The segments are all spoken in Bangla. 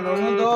no, no.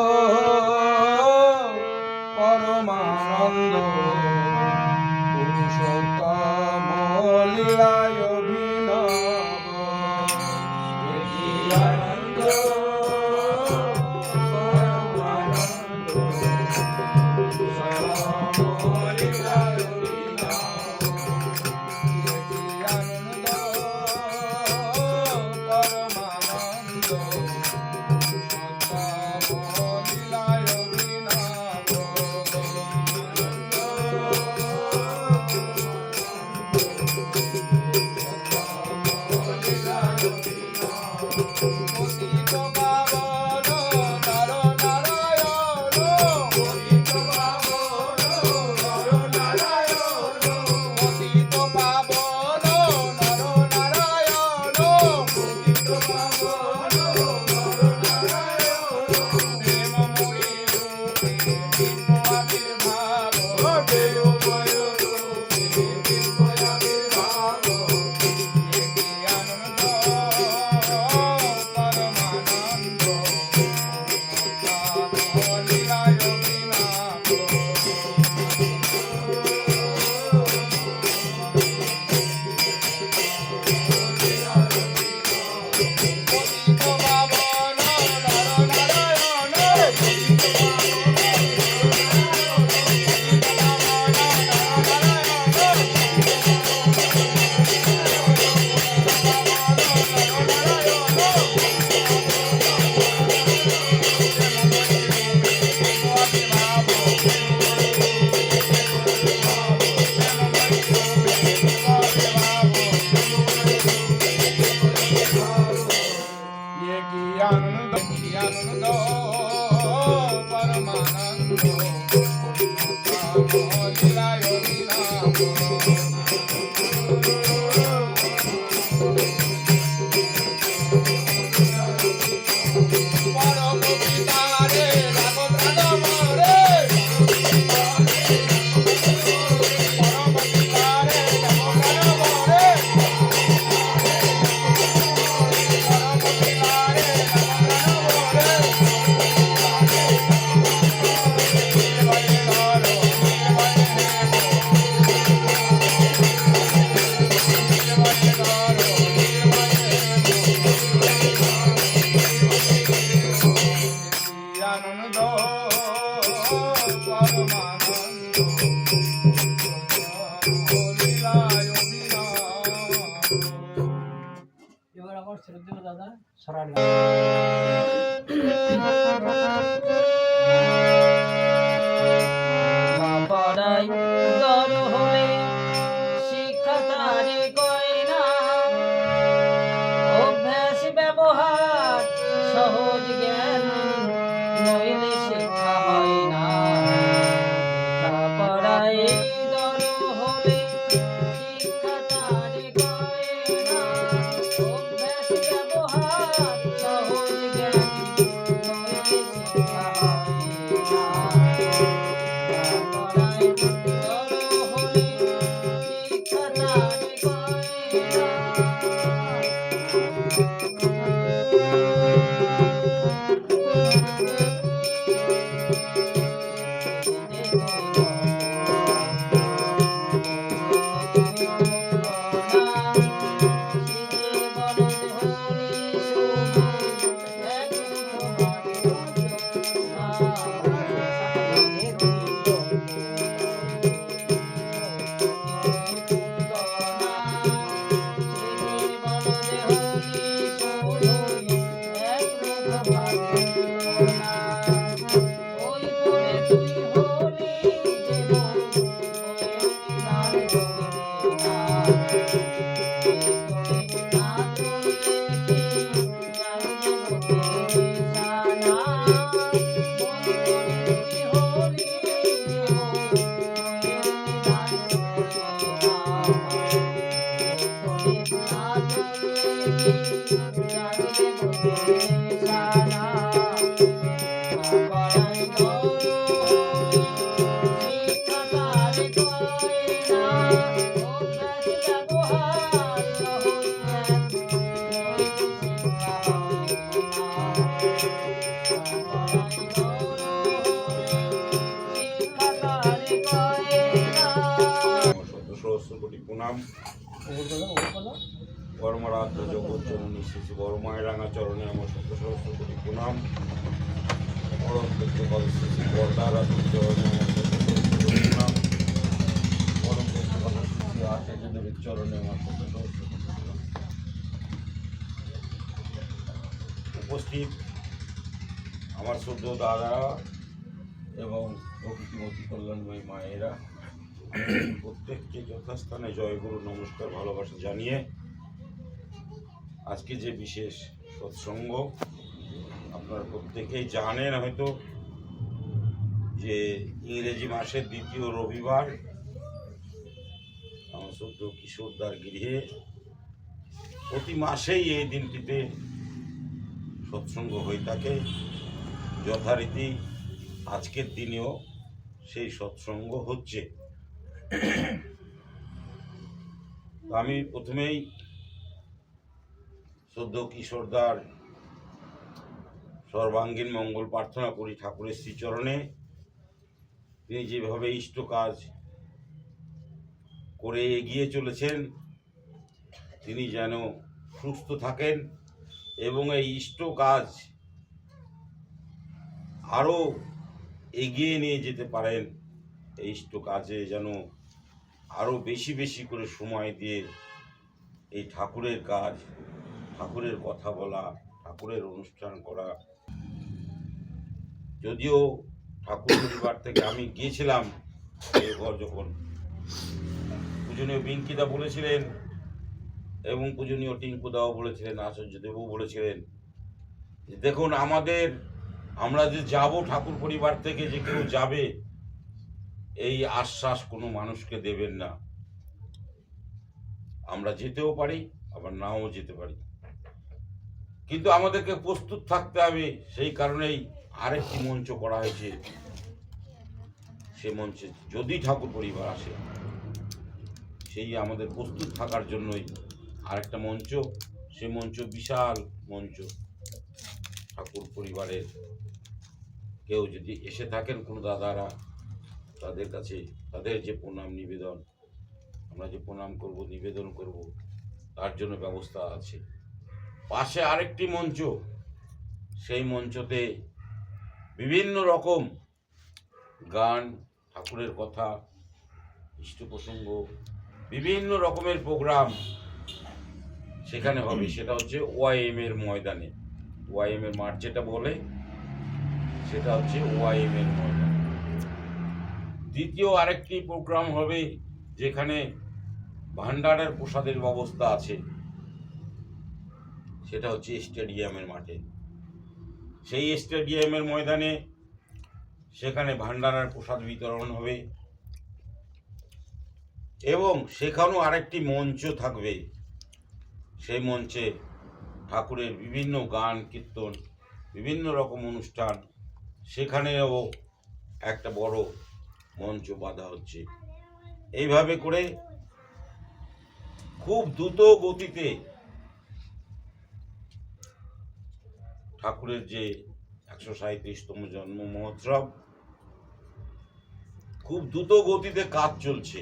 কর্মরাধ্য জগৎ জননী শিশু বড় রাঙা চরণে আমার সত্য চরণে সহস্র কোটি প্রণাম। আচার্যদেবের চরণে আমার উপস্থিত আমার শ্রদ্ধ দাদা এবং প্রকৃতি প্রকৃতিমতী কল্যাণময়ী মায়েরা প্রত্যেককে যথাস্থানে জয়গুরু, নমস্কার, ভালোবাসা জানিয়ে আজকে যে বিশেষ সৎসঙ্গ আপনারা প্রত্যেকেই জানেন, হয়তো যে ইংরেজি মাসের দ্বিতীয় রবিবার সদ্য কিশোরদার গৃহে প্রতি মাসেই এই দিনটিতে সৎসঙ্গ হয়ে থাকে। যথারীতি আজকের দিনেও সেই সৎসঙ্গ হচ্ছে। তো আমি প্রথমেই সদ্য কিশোরদার সর্বাঙ্গীন মঙ্গল প্রার্থনা করি ঠাকুরের শ্রীচরণে। তিনি যেভাবে ইষ্ট কাজ করে এগিয়ে চলেছেন, তিনি যেন সুস্থ থাকেন এবং এই ইষ্ট কাজ আরও এগিয়ে নিয়ে যেতে পারেন, এই ইষ্ট কাজে যেন আরও বেশি বেশি করে সময় দিয়ে এই ঠাকুরের কাজ, ঠাকুরের কথা বলা, ঠাকুরের অনুষ্ঠান করা। যদিও ঠাকুর পরিবার থেকে আমি গিয়েছিলাম এরপর যখন। পূজনীয় বিঙ্কিদা বলেছিলেন এবং পূজনীয় টিঙ্কুদাও বলেছিলেন, আচার্যদেবও বলেছিলেন দেখুন, আমাদের, আমরা যে যাব ঠাকুর পরিবার থেকে যে কেউ যাবে এই আশ্বাস কোনো মানুষকে দেবেন না। আমরা যেতেও পারি, আবার নাও যেতে পারি। কিন্তু আমাদেরকে প্রস্তুত থাকতে হবে, সেই কারণেই আরেকটি মঞ্চ করা হয়েছে। সে মঞ্চে যদি ঠাকুর পরিবার আসে, সেই আমাদের প্রস্তুত থাকার জন্যই আরেকটা মঞ্চ, সে মঞ্চ বিশাল মঞ্চ। ঠাকুর পরিবারের কেউ যদি এসে থাকেন কোনো দাদারা তাদের কাছে, তাদের যে প্রণাম নিবেদন, আমরা যে প্রণাম করব, নিবেদন করব, তার জন্য ব্যবস্থা আছে। পাশে আরেকটি মঞ্চ, সেই মঞ্চতে বিভিন্ন রকম গান, ঠাকুরের কথা, ইষ্ট প্রসঙ্গ, বিভিন্ন রকমের প্রোগ্রাম সেখানে হবে। সেটা হচ্ছে ওয়াইএম এর ময়দানে। ওয়াইএম এর মাঠ যেটা বলে, সেটা হচ্ছে ওয়াইএম এর ময়দান। দ্বিতীয় আরেকটি প্রোগ্রাম হবে যেখানে ভান্ডারের প্রসাদের ব্যবস্থা আছে। সেটা হচ্ছে স্টেডিয়ামের মাঠে। সেই স্টেডিয়ামের ময়দানে সেখানে ভান্ডারার প্রসাদ বিতরণ হবে এবং সেখানেও আরেকটি মঞ্চ থাকবে। সেই মঞ্চে ঠাকুরের বিভিন্ন গান, কীর্তন, বিভিন্ন রকম অনুষ্ঠান। সেখানেও একটা বড় মঞ্চ বাঁধা হচ্ছে। এইভাবে করে খুব দ্রুত গতিতে ঠাকুরের যে একশো সাঁত্রিশতম জন্ম মহোৎসব, খুব দ্রুত গতিতে কাজ চলছে।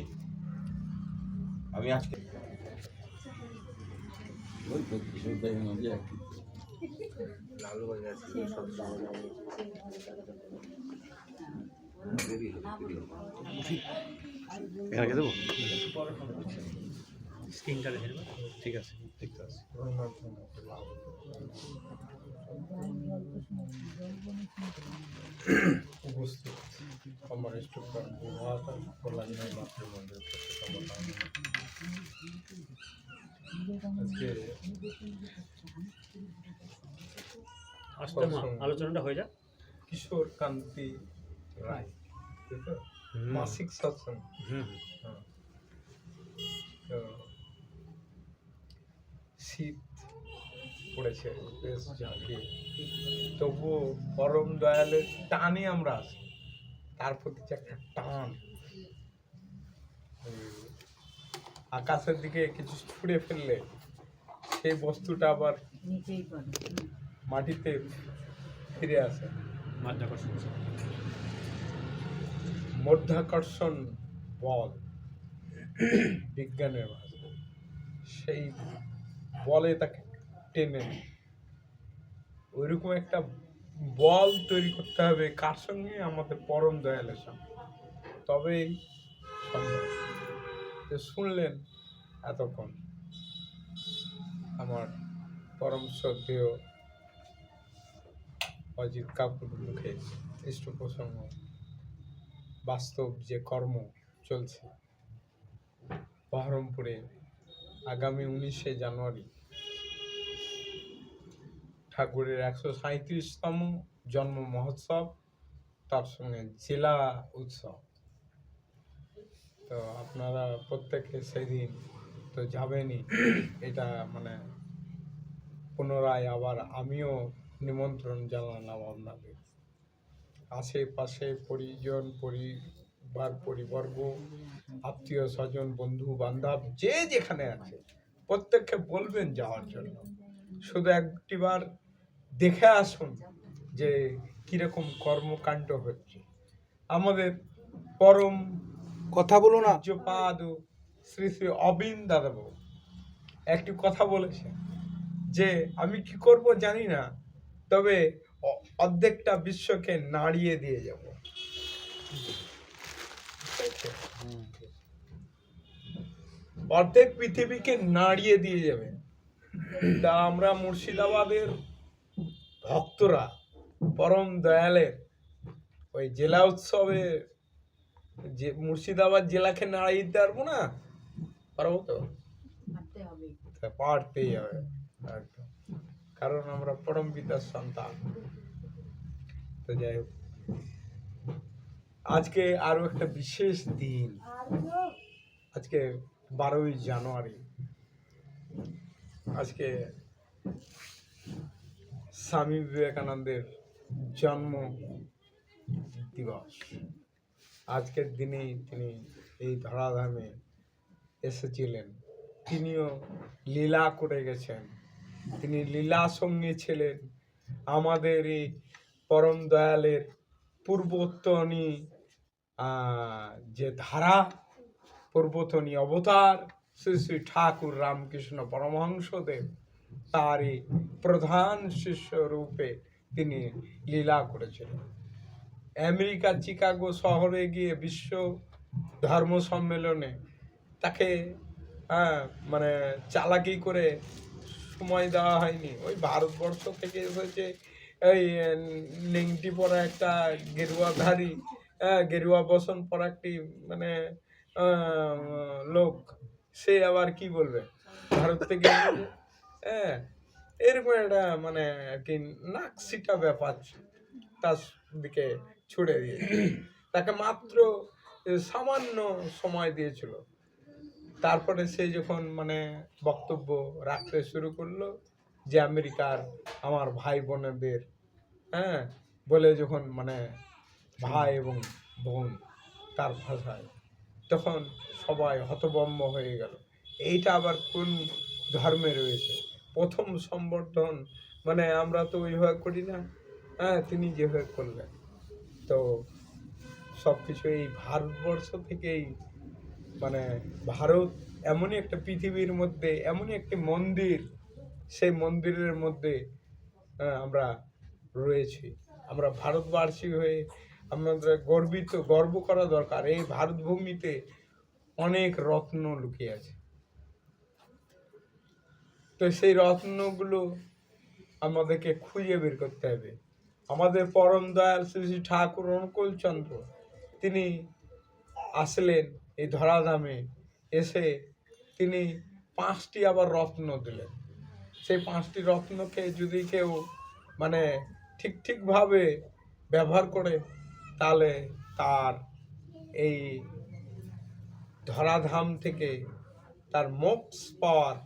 আমি আজকে ওই তো কিশোরদাই নদী একটু এখানে দেবো? স্ক্রিনটা রেখে দেবো ঠিক আছে দেখতে আছে উপস্থিত। আমার কল্যাণের মাতৃমন্দির আজকে আলোচনাটা হয়ে যাক। কিশোর কান্তি? মাসিক সৎসঙ্গ হুম। তো শীত পড়েছে বেশ ঝাঁকিয়ে তবুও পরম দয়ালের টানে আমরা আসি তার প্রতি যে একটা টান। আকাশের দিকে কিছু ছুঁড়ে ফেললে সেই বস্তুটা আবার মাটিতে ফিরে আসে। মাধ্যাকর্ষণ মধ্যাকর্ষণ বল বিজ্ঞানের ভাষা সেই বলে তাকে টেনে ওইরকম একটা বল তৈরি করতে হবে, কার সঙ্গে? আমাদের পরম দয়ালের সঙ্গে। তবেই সম্ভব। শুনলেন এতক্ষণ আমার পরম শ্রদ্ধেয় অজিত কাপুর মুখে ইষ্ট প্রসঙ্গ বাস্তব যে কর্ম চলছে। বহরমপুরে আগামী উনিশে জানুয়ারি ঠাকুরের একশো সাঁত্রিশতম জন্ম মহোৎসব, তার সঙ্গে জেলা উৎসব। তো আপনারা প্রত্যেকে সেদিন তো যাবেনই। এটা মানে পুনরায় আবার আমিও নিমন্ত্রণ জানালাম আপনাদের। আশেপাশে পরিজন পরিবার পরিবর্গ আত্মীয় স্বজন বন্ধু বান্ধব যে যেখানে আছে প্রত্যেককে বলবেন যাওয়ার জন্য। শুধু একটিবার দেখে আসুন যে কীরকম কর্মকাণ্ড হচ্ছে। আমাদের পরম কথা বলো না। পূজ্যপাদ শ্রী শ্রী অবিন দাদাবাবু একটি কথা বলেছে যে আমি কি করব জানি না তবে অর্ধেকটা বিশ্বকে নাড়িয়ে দিয়ে যাব। অর্ধেক পৃথিবীকে নাড়িয়ে দিয়ে যাবে। তা আমরা মুর্শিদাবাদের ভক্তরা পরম দয়ালের ওই জেলা উৎসবে যে মুর্শিদাবাদ জেলাকে নাড়িয়ে দিতে পারব না? পারব তো পারতেই হবে একদম। কারণ আমরা পরম পিতার সন্তান। তো যাই হোক। আজকে আরও একটা বিশেষ দিন। আজকে বারোই জানুয়ারি। আজকে স্বামী বিবেকানন্দের জন্ম দিবস। আজকের দিনেই তিনি এই ধরাধামে এসেছিলেন। তিনিও লীলা করে গেছেন। তিনি লীলা সঙ্গী ছিলেন। আমাদের এই পরম দয়ালের পূর্বতনী আহ, যে ধারা পূর্বতনী অবতার শ্রী শ্রী ঠাকুর রামকৃষ্ণ পরমহংসদেব তারই প্রধান শিষ্য রূপে তিনি লীলা করেছিলেন। আমেরিকা চিকাগো শহরে গিয়ে বিশ্ব ধর্ম সম্মেলনে তাকে হ্যাঁ মানে চালাকি করে সময় দেওয়া হয়নি। ওই ভারতবর্ষ থেকে এসেছে এই নেংটি পরা একটা গেরুয়াধারী হ্যাঁ গেরুয়া বসন পরা একটি মানে লোক, সে আবার কি বলবে? ভারত থেকে হ্যাঁ এরকম একটা মানে কি নাকসিটা ব্যাপার তার দিকে ছুড়ে দিয়ে তাকে মাত্র সামান্য সময় দিয়েছিল। তারপরে সে যখন মানে বক্তব্য রাখতে শুরু করল যে, আমেরিকার আমার ভাই বোনেদের হ্যাঁ বলে যখন মানে ভাই এবং বোন তার ভাষায়, তখন সবাই হতবম্ব হয়ে গেল। এইটা আবার কোন ধর্মে রয়েছে? প্রথম সম্বর্ধন মানে আমরা তো ওইভাবে করি না। হ্যাঁ তিনি যেভাবে করলেন। তো সব কিছু এই ভারতবর্ষ থেকেই মানে ভারত এমনই একটা পৃথিবীর মধ্যে, এমনই একটি মন্দির, সেই মন্দিরের মধ্যে আমরা রয়েছি। আমরা ভারতবাসী হয়ে আমাদের গর্বিত, গর্ব করা দরকার। এই ভারত ভূমিতে অনেক রত্ন লুকিয়ে আছে। তো সেই রত্নগুলো আমাদেরকে খুঁজে বের করতে হবে। আমাদের পরম দয়াল শ্রী শ্রী ঠাকুর অনুকূল চন্দ্র তিনি আসলেন এই ধরাধামে, এসে তিনি পাঁচটি আবার রত্ন দিলেন। সেই পাঁচটি রত্নকে যদি কেউ মানে ঠিক ঠিকভাবে ব্যবহার করে, তাহলে তার এই ধরাধাম থেকে তার মোক্ষ পাওয়ার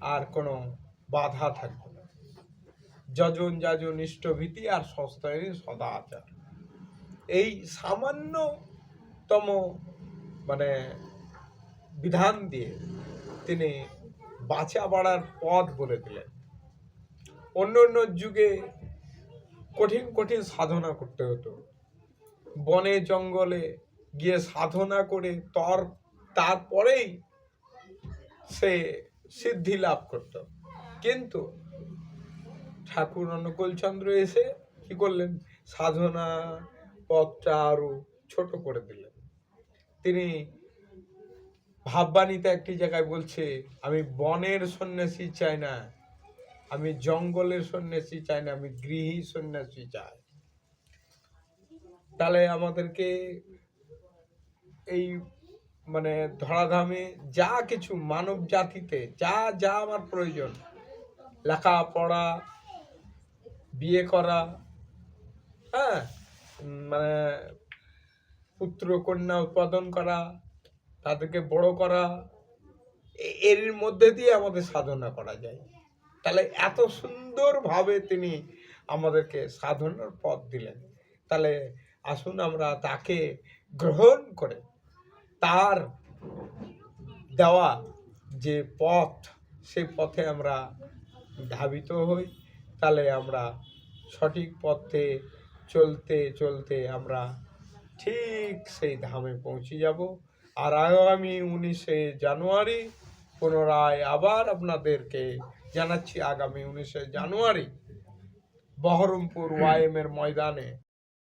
আর কোনো বাধা থাকবে না। যজন যাজন ইষ্টভীতি আর সস্তায় সদাচার। এই সামান্যতম মানে বিধান দিয়ে তিনি বাঁচা বাড়ার পথ বলে দিলেন। অন্য অন্য যুগে কঠিন কঠিন সাধনা করতে হতো। বনে, জঙ্গলে গিয়ে সাধনা করে তর, তারপরেই সে সিদ্ধি লাভ করত। কিন্তু ঠাকুর অনুকূলচন্দ্র এসে কি করলেন? সাধনা পথটা আরও ছোট করে দিলেন। তিনি ভাববাণীতে একটি জায়গায় বলছে, আমি বনের সন্ন্যাসী চাই না আমি জঙ্গলের সন্ন্যাসী চাই না, আমি গৃহী সন্ন্যাসী চাই। তাহলে আমাদেরকে এই মানে ধরাধামে যা কিছু মানব জাতিতে, যা যা আমার প্রয়োজন, লেখাপড়া, বিয়ে করা হ্যাঁ মানে পুত্র কন্যা উৎপাদন করা, তাদেরকে বড় করা এর মধ্যে দিয়ে আমাদের সাধনা করা যায়। তাহলে এত সুন্দরভাবে তিনি আমাদেরকে সাধনার পথ দিলেন। তাহলে আসুন আমরা তাকে গ্রহণ করে তার দেওয়া যে পথ সেই পথে আমরা ধাবিত হই। তাহলে আমরা সঠিক পথে চলতে চলতে আমরা ঠিক সেই ধামে পৌঁছে যাব। আর আগামী উনিশে জানুয়ারি পুনরায় আবার আপনাদেরকে জানাচ্ছি আগামী উনিশে জানুয়ারি বহরমপুর ওয়াইএমের ময়দানে।